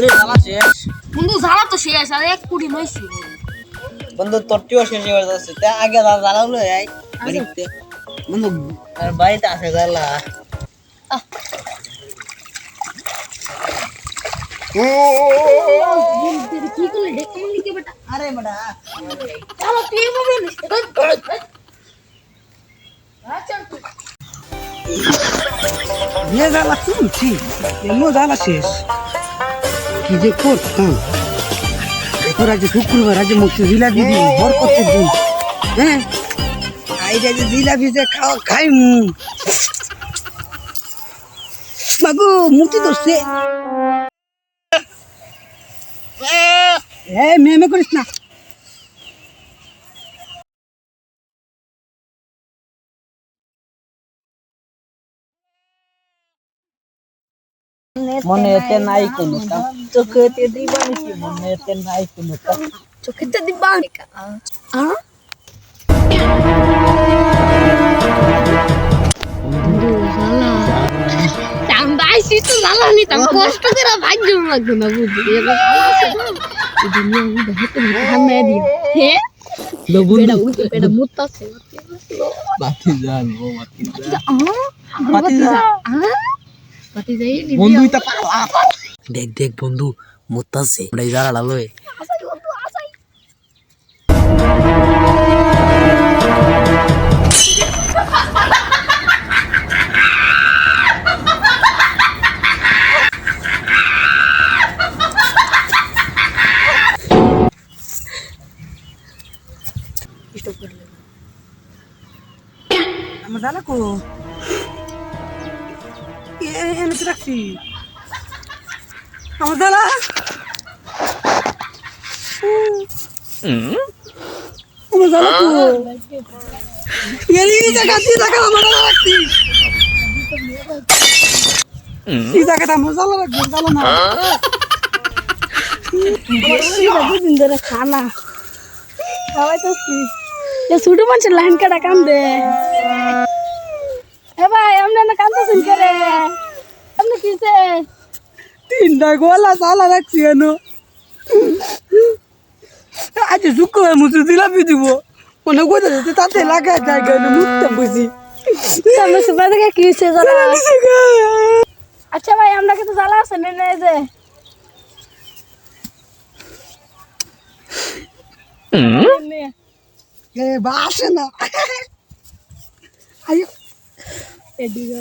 বন্ধুরে জ্বালা শেষ বন্ধু জ্বালা তো শেষ আর এক কুড়ি নইছি বন্ধু তোরটিও শেষ হয়ে যাচ্ছে। তা আগে জ্বালা জ্বালা হলো বাড়িতে। বন্ধু আর বাড়িতে আছে জ্বালা। কি করলে বেটা আরে বেটা। চলো তুই কি যে করতাম? এখন আজ শুক্রবার, আজ মুক্তি জিলাপি দিন ভর করতে দিন। হ্যাঁ? আইটা যে জিলাপি যে খাওয়া খাই বাবু মুক্তি ধরছে। হ্যাঁ মেমে করিস না। মনে এতে নাই কোনো কাম চোখেতে দিবানি কি মনে এতে নাই কোনো কাম চোখেতে দিবা হ্যাঁ আমরা আইসি তো কষ্ট করে ভাগ্য লাগবে না বুঝলি? দুনিয়া হে? বাতি জান ও বাতি জান বাতি বাতি যাই বন্ধু ইতা পালা দেখ দেখ বন্ধু মুতাছে আমরা যারা লালয়ে আসাই বন্ধু আসাই আমার এনে তো রাখছি। আমার আমার জ্বালা কো এই জায়গা এই জায়গা আমার রাখছি। এই জায়গাটা আমার জ্বালা রাখব জ্বালা না। দুদিন ধরে খানা। খাওয়াই তো ছোট মানুষের লাইন কাটা কাম দে এ ভাই আমরা না কান্দা? তিনটা গলা জ্বালা রাখছি কেন আজ শুক্রবার মুসুর জিলাপি দিব মনে করে দিতে তাতে লাগা যায় কেন মুখটা বুঝি আমরা সুপার থেকে কি জানা আচ্ছা ভাই আমরা কিন্তু জ্বালা আছে না না, এই যে। এ বাসে না আয়ো এদিকে